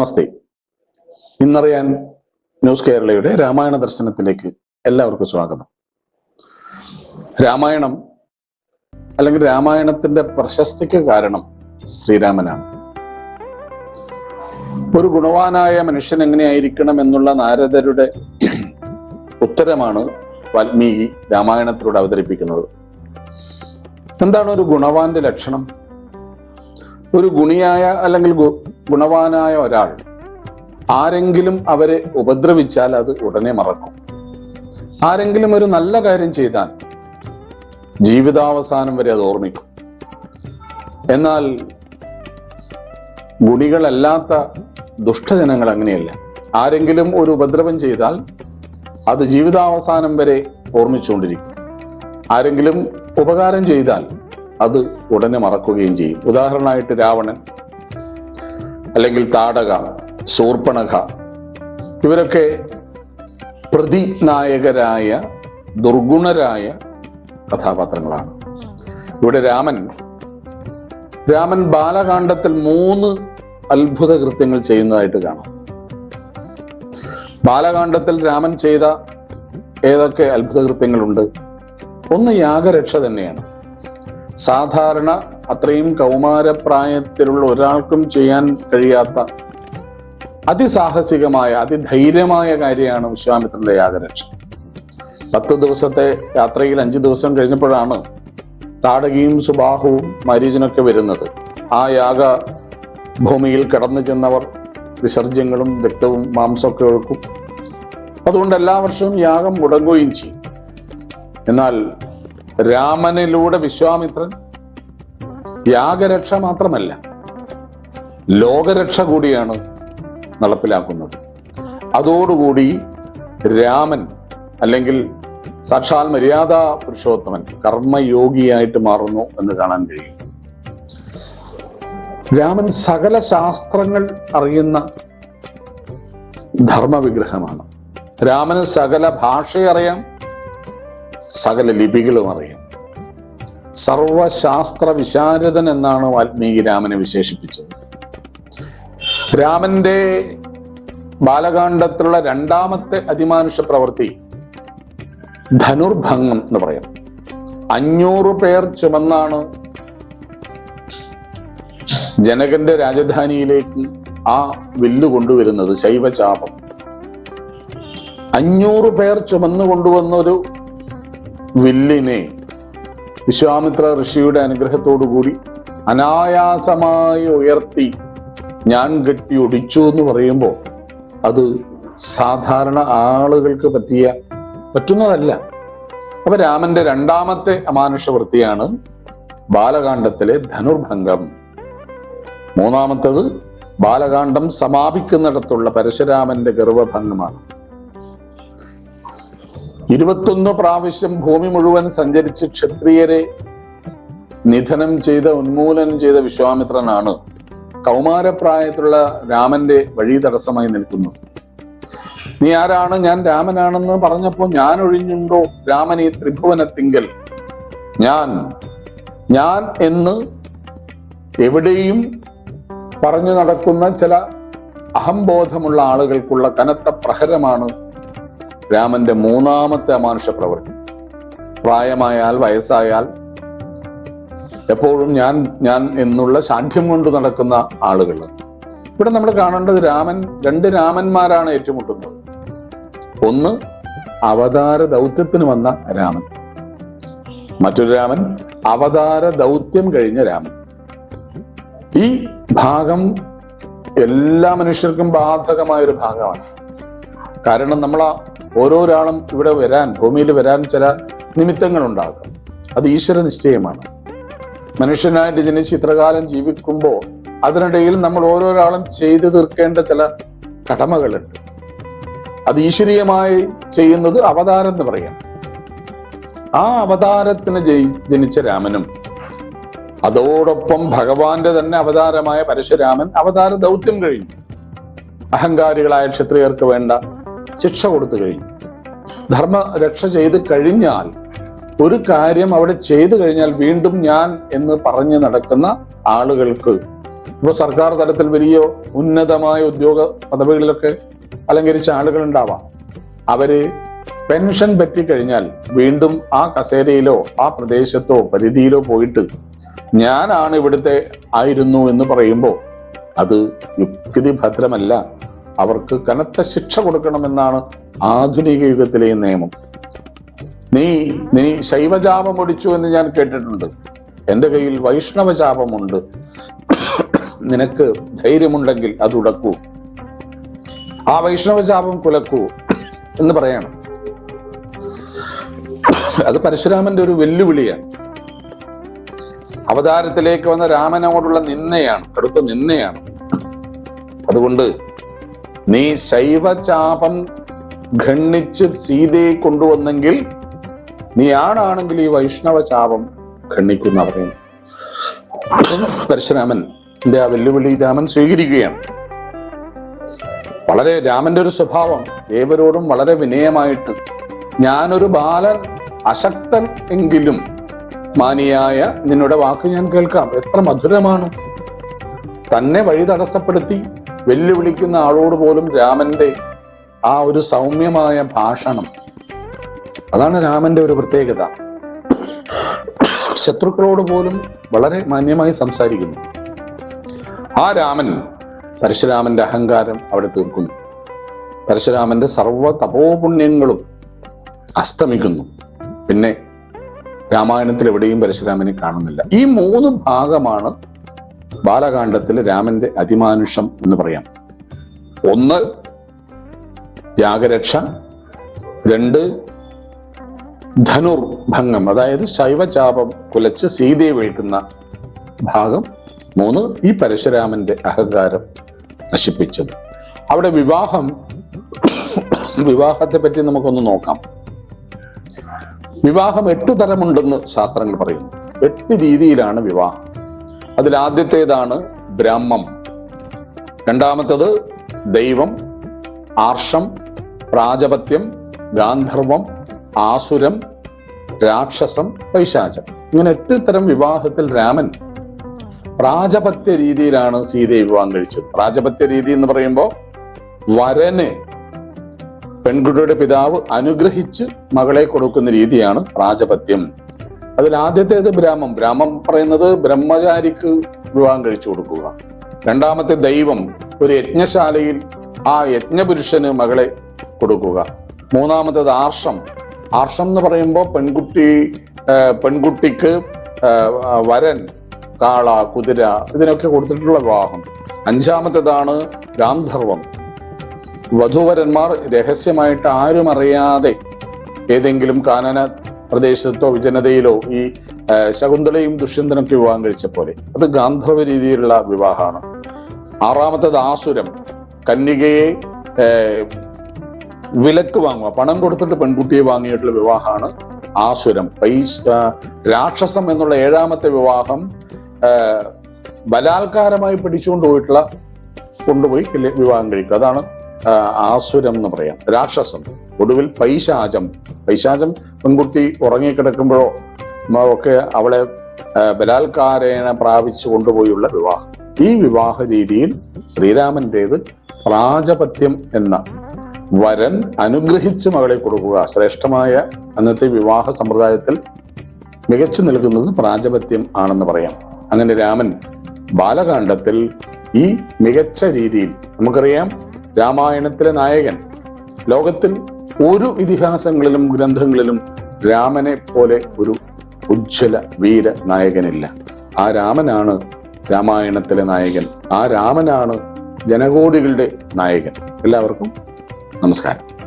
നമസ്തേ. ഇന്നറിയാൻ news കേരളയുടെ രാമായണ ദർശനത്തിലേക്ക് എല്ലാവർക്കും സ്വാഗതം. രാമായണം അല്ലെങ്കിൽ രാമായണത്തിന്റെ പ്രശസ്തിക്ക് കാരണം ശ്രീരാമനാണ്. ഒരു ഗുണവാനായ മനുഷ്യൻ എങ്ങനെയായിരിക്കണം എന്നുള്ള നാരദരുടെ ഉത്തരമാണ് വാൽമീകി രാമായണത്തിലൂടെ അവതരിപ്പിക്കുന്നത്. എന്താണ് ഒരു ഗുണവാന്റെ ലക്ഷണം? ഒരു ഗുണിയായ അല്ലെങ്കിൽ ഗുണവാനായ ഒരാൾ ആരെങ്കിലും അവരെ ഉപദ്രവിച്ചാൽ അത് ഉടനെ മറക്കും. ആരെങ്കിലും ഒരു നല്ല കാര്യം ചെയ്താൽ ജീവിതാവസാനം വരെ അത് ഓർമ്മിക്കും. എന്നാൽ ഗുണികളല്ലാത്ത ദുഷ്ടജനങ്ങൾ അങ്ങനെയല്ല. ആരെങ്കിലും ഒരു ഉപദ്രവം ചെയ്താൽ അത് ജീവിതാവസാനം വരെ ഓർമ്മിച്ചുകൊണ്ടിരിക്കും. ആരെങ്കിലും ഉപകാരം ചെയ്താൽ അത് ഉടനെ മറക്കുകയും ചെയ്യും. ഉദാഹരണമായിട്ട് രാവണൻ അല്ലെങ്കിൽ താടക സൂർപ്പണഖ ഇവരൊക്കെ പ്രതിനായകരായ ദുർഗുണരായ കഥാപാത്രങ്ങളാണ്. ഇവിടെ രാമൻ രാമൻ ബാലകാണ്ഡത്തിൽ മൂന്ന് അത്ഭുത കൃത്യങ്ങൾ ചെയ്യുന്നതായിട്ട് കാണാം. ബാലകാണ്ഡത്തിൽ രാമൻ ചെയ്ത ഏതൊക്കെ അത്ഭുത കൃത്യങ്ങളുണ്ട് ഒന്ന് യാഗരക്ഷ തന്നെയാണ്. സാധാരണ അത്രയും കൗമാരപ്രായത്തിലുള്ള ഒരാൾക്കും ചെയ്യാൻ കഴിയാത്ത അതിസാഹസികമായ അതിധൈര്യമായ കാര്യമാണ് വിശ്വാമിത്രന്റെ യാഗരക്ഷ. പത്ത് ദിവസത്തെ യാത്രയിൽ അഞ്ചു ദിവസം കഴിഞ്ഞപ്പോഴാണ് താടകയും സുബാഹുവും മരീചനൊക്കെ വരുന്നത്. ആ യാഗ ഭൂമിയിൽ കടന്നു ചെന്നവർ വിസർജ്യങ്ങളും രക്തവും മാംസമൊക്കെ ഒഴുക്കും. അതുകൊണ്ട് എല്ലാ വർഷവും യാഗം മുടങ്ങുകയും ചെയ്യും. എന്നാൽ രാമനിലൂടെ വിശ്വാമിത്രൻ യാഗരക്ഷ മാത്രമല്ല ലോകരക്ഷ കൂടിയാണ് നടപ്പിലാക്കുന്നത്. അതോടുകൂടി രാമൻ അല്ലെങ്കിൽ സാക്ഷാൽ മര്യാദ പുരുഷോത്തമൻ കർമ്മയോഗിയായിട്ട് മാറുന്നു എന്ന് കാണാൻ കഴിയും. രാമൻ സകല ശാസ്ത്രങ്ങൾ അറിയുന്ന ധർമ്മവിഗ്രഹമാണ്. രാമന് സകല ഭാഷ അറിയാം സകല ലിപികളും അറിയും. സർവശാസ്ത്ര വിശാരദൻ എന്നാണ് വാൽമീകി രാമനെ വിശേഷിപ്പിച്ചത്. രാമന്റെ ബാലകാണ്ഡത്തിലുള്ള രണ്ടാമത്തെ അതിമാനുഷ പ്രവൃത്തി ധനുർഭംഗം എന്ന് പറയും. അഞ്ഞൂറ് പേർ ചുമന്നാണ് ജനകന്റെ രാജധാനിയിലേക്ക് ആ വില്ല് കൊണ്ടുവരുന്നത് ശൈവചാപം. അഞ്ഞൂറ് പേർ ചുമന്നു കൊണ്ടുവന്ന ഒരു വില്ലിനെ വിശ്വാമിത്ര ഋഷിയുടെ അനുഗ്രഹത്തോടു കൂടി അനായാസമായി ഉയർത്തി ഞാൻ കെട്ടി ഒടിച്ചു എന്ന് പറയുമ്പോൾ അത് സാധാരണ ആളുകൾക്ക് പറ്റിയ പറ്റുന്നതല്ല. അപ്പൊ രാമന്റെ രണ്ടാമത്തെ അമാനുഷ വൃത്തിയാണ് ബാലകാണ്ഡത്തിലെ ധനുർഭംഗം. മൂന്നാമത്തത് ബാലകാണ്ഡം സമാപിക്കുന്നിടത്തുള്ള പരശുരാമന്റെ ഗർവഭംഗമാണ്. ഇരുപത്തൊന്ന് പ്രാവശ്യം ഭൂമി മുഴുവൻ സഞ്ചരിച്ച് ക്ഷത്രിയരെ നിധനം ചെയ്ത ഉന്മൂലനം ചെയ്ത വിശ്വാമിത്രനാണ് കൗമാരപ്രായത്തിലുള്ള രാമന്റെ വഴി തടസ്സമായി നിൽക്കുന്നത്. നീ ആരാണ്? ഞാൻ രാമനാണെന്ന് പറഞ്ഞപ്പോൾ ഞാൻ ഒഴിഞ്ഞുണ്ടോ രാമൻ ഈ ത്രിഭുവനത്തിങ്കൽ. ഞാൻ ഞാൻ എന്ന് എവിടെയും പറഞ്ഞു നടക്കുന്ന ചില അഹംബോധമുള്ള ആളുകൾക്കുള്ള കനത്ത പ്രഹരമാണ് രാമന്റെ മൂന്നാമത്തെ അമാനുഷ പ്രവൃത്തി. പ്രായമായാൽ വയസ്സായാൽ എപ്പോഴും ഞാൻ ഞാൻ എന്നുള്ള ശാഠ്യം കൊണ്ട് നടക്കുന്ന ആളുകൾ ഇവിടെ നമ്മൾ കാണേണ്ടത് രാമൻ രണ്ട് രാമന്മാരാണ് ഏറ്റുമുട്ടുന്നത്. ഒന്ന് അവതാര ദൗത്യത്തിന് വന്ന രാമൻ. മറ്റൊരു രാമൻ അവതാര ദൗത്യം കഴിഞ്ഞ രാമൻ. ഈ ഭാഗം എല്ലാ മനുഷ്യർക്കും ബാധകമായ ഒരു ഭാഗമാണ്. കാരണം നമ്മൾ ഓരോരാളും ഇവിടെ വരാൻ ഭൂമിയിൽ വരാൻ ചില നിമിത്തങ്ങൾ ഉണ്ടാകും അത് ഈശ്വര നിശ്ചയമാണ്. മനുഷ്യനായിട്ട് ജനിച്ച് ഇത്രകാലം ജീവിക്കുമ്പോൾ അതിനിടയിൽ നമ്മൾ ഓരോരാളും ചെയ്തു തീർക്കേണ്ട ചില കടമകളുണ്ട്. അത് ഈശ്വരീയമായി ചെയ്യുന്നത് അവതാരം എന്ന് പറയാം. ആ അവതാരത്തിന് ജനിച്ച രാമനും അതോടൊപ്പം ഭഗവാന്റെ തന്നെ അവതാരമായ പരശുരാമൻ അവതാര ദൗത്യം കഴിഞ്ഞു. അഹങ്കാരികളായ ക്ഷത്രിയർക്ക് വേണ്ട ശിക്ഷ കൊടുത്തു കഴിഞ്ഞു. ധർമ്മ രക്ഷ ചെയ്ത് കഴിഞ്ഞാൽ ഒരു കാര്യം അവിടെ ചെയ്തു കഴിഞ്ഞാൽ വീണ്ടും ഞാൻ എന്ന് പറഞ്ഞു നടക്കുന്ന ആളുകൾക്ക് ഇപ്പൊ സർക്കാർ തലത്തിൽ വലിയ ഉന്നതമായ ഉദ്യോഗ പദവികളിലൊക്കെ അലങ്കരിച്ച ആളുകൾ ഉണ്ടാവാം അവർ പെൻഷൻ പറ്റിക്കഴിഞ്ഞാൽ വീണ്ടും ആ കസേരയിലോ ആ പ്രദേശത്തോ പരിധിയിലോ പോയിട്ട് ഞാനാണ് ഇവിടുത്തെ ആയിരുന്നു എന്ന് പറയുമ്പോൾ അത് യുക്തിഭദ്രമല്ല. അവർക്ക് കനത്ത ശിക്ഷ കൊടുക്കണമെന്നാണ് ആധുനിക യുഗത്തിലെ നിയമം. നീ നീ ശൈവചാപം ഒടിച്ചു എന്ന് ഞാൻ കേട്ടിട്ടുണ്ട്. എന്റെ കയ്യിൽ വൈഷ്ണവചാപമുണ്ട് നിനക്ക് ധൈര്യമുണ്ടെങ്കിൽ അത് ഉടക്കൂ. ആ വൈഷ്ണവചാപം കുലക്കൂ എന്ന് പറയണം. അത് പരശുരാമന്റെ ഒരു വെല്ലുവിളിയാണ്. അവതാരത്തിലേക്ക് വന്ന രാമനോടുള്ള നിന്നയാണ് കടുത്ത നിന്നയാണ് അതുകൊണ്ട് നീ ശൈവചാപം ഖണ്ണിച്ച് സീതയെ കൊണ്ടുവന്നെങ്കിൽ നീ ആണാണെങ്കിൽ ഈ വൈഷ്ണവ ചാപം ഖണ്ണിക്കുന്ന പറയുന്നു പരശുരാമൻ ആ വെല്ലുവിളി രാമൻ സ്വീകരിക്കുകയാണ്. വളരെ രാമന്റെ ഒരു സ്വഭാവം ദേവരോടും വളരെ വിനയമായിട്ട് ഞാനൊരു ബാലൻ അശക്തൻ എങ്കിലും മാനിയായ നിന്നുടെ വാക്ക് ഞാൻ കേൾക്കാം. എത്ര മധുരമാണ്. തന്നെ വഴി തടസ്സപ്പെടുത്തി വെല്ലുവിളിക്കുന്ന ആളോട് പോലും രാമന്റെ ആ ഒരു സൗമ്യമായ ഭാഷണം. അതാണ് രാമന്റെ ഒരു പ്രത്യേകത. ശത്രുക്കളോട് പോലും വളരെ മാന്യമായി സംസാരിക്കുന്നു. ആ രാമൻ പരശുരാമന്റെ അഹങ്കാരം അവിടെ തീർക്കുന്നു. പരശുരാമന്റെ സർവ തപോപുണ്യങ്ങളും അസ്തമിക്കുന്നു. പിന്നെ രാമായണത്തിൽ എവിടെയും പരശുരാമനെ കാണുന്നില്ല. ഈ മൂന്ന് ഭാഗമാണ് ബാലകാണ്ഡത്തിൽ രാമന്റെ അതിമാനുഷം എന്ന് പറയാം. ഒന്ന് യാഗരക്ഷ രണ്ട് ധനുർഭംഗം. അതായത് ശൈവചാപം കുലച്ച് സീതയെ വീഴ്ക്കുന്ന ഭാഗം. മൂന്ന് ഈ പരശുരാമന്റെ അഹങ്കാരം നശിപ്പിച്ചത്. അവിടെ വിവാഹം വിവാഹത്തെ പറ്റി നമുക്കൊന്ന് നോക്കാം. വിവാഹം എട്ട് തരമുണ്ടെന്ന് ശാസ്ത്രങ്ങൾ പറയുന്നു. എട്ട് രീതിയിലാണ് വിവാഹം. അതിൽ ആദ്യത്തേതാണ് ബ്രഹ്മം. രണ്ടാമത്തത് ദൈവം ആർഷം പ്രാജപത്യം ഗാന്ധർവം ആസുരം രാക്ഷസം പൈശാചം. ഇങ്ങനെ എട്ട് തരം വിവാഹത്തിൽ രാമൻ പ്രാജപത്യ രീതിയിലാണ് സീതയെ വിവാഹം കഴിച്ചത്. പ്രാജപത്യ രീതി എന്ന് പറയുമ്പോൾ വരന് പെൺകുട്ടിയുടെ പിതാവ് അനുഗ്രഹിച്ച് മകളെ കൊടുക്കുന്ന രീതിയാണ് പ്രാജപത്യം. അതിൽ ആദ്യത്തേത് ബ്രാഹ്മം? ബ്രാഹ്മം പറയുന്നത് ബ്രഹ്മചാരിക്ക് വിവാഹം കഴിച്ചു കൊടുക്കുക. രണ്ടാമത്തെ ദൈവം ഒരു യജ്ഞശാലയിൽ ആ യജ്ഞപുരുഷന് മകളെ കൊടുക്കുക. മൂന്നാമത്തേത് ആർഷം. ആർഷം എന്ന് പറയുമ്പോൾ പെൺകുട്ടി പെൺകുട്ടിക്ക് വരൻ കാള കുതിര ഇതിനൊക്കെ കൊടുത്തിട്ടുള്ള വിവാഹം. അഞ്ചാമത്തേതാണ് ഗാന്ധർവം വധുവരന്മാർ രഹസ്യമായിട്ട് ആരും അറിയാതെ ഏതെങ്കിലും കാനന പ്രദേശത്തോ ജനതയിലോ ഈ ശകുന്തളയും ദുഷ്യന്തനൊക്കെ വിവാഹം കഴിച്ച പോലെ. അത് ഗാന്ധർവ രീതിയിലുള്ള വിവാഹമാണ്. ആറാമത്തത് ആസുരം. കന്യകയെ വിലക്ക് വാങ്ങുക. പണം കൊടുത്തിട്ട് പെൺകുട്ടിയെ വാങ്ങിയിട്ടുള്ള വിവാഹമാണ് ആസുരം. പൈസ രാക്ഷസം എന്നുള്ള ഏഴാമത്തെ വിവാഹം ബലാത്കാരമായി പിടിച്ചുകൊണ്ട് പോയിട്ടുള്ള കൊണ്ടുപോയി വിവാഹം കഴിക്കുക. അതാണ് ആസുരം എന്ന് പറയാം. രാക്ഷസം. ഒടുവിൽ പൈശാചം. പൈശാചം പെൺകുട്ടി ഉറങ്ങിക്കിടക്കുമ്പോഴോ ഒക്കെ അവളെ ബലാത്കാരേണ പ്രാപിച്ചു കൊണ്ടുപോയുള്ള വിവാഹം. ഈ വിവാഹ രീതിയിൽ ശ്രീരാമന്റേത് പ്രാജപത്യം എന്ന വരൻ അനുഗ്രഹിച്ച് മകളെ കൊടുക്കുക. ശ്രേഷ്ഠമായ അന്നത്തെ വിവാഹ സമ്പ്രദായത്തിൽ മികച്ചു നിൽക്കുന്നത് പ്രാജപത്യം ആണെന്ന് പറയാം. അങ്ങനെ രാമൻ ബാലകാണ്ഡത്തിൽ ഈ മികച്ച രീതിയിൽ നമുക്കറിയാം രാമായണത്തിലെ നായകൻ. ലോകത്തിൽ ഒരു ഇതിഹാസങ്ങളിലും ഗ്രന്ഥങ്ങളിലും രാമനെ പോലെ ഒരു ഉജ്ജ്വല വീര നായകനില്ല. ആ രാമനാണ് രാമായണത്തിലെ നായകൻ. ആ രാമനാണ് ജനകോടികളുടെ നായകൻ. എല്ലാവർക്കും നമസ്കാരം.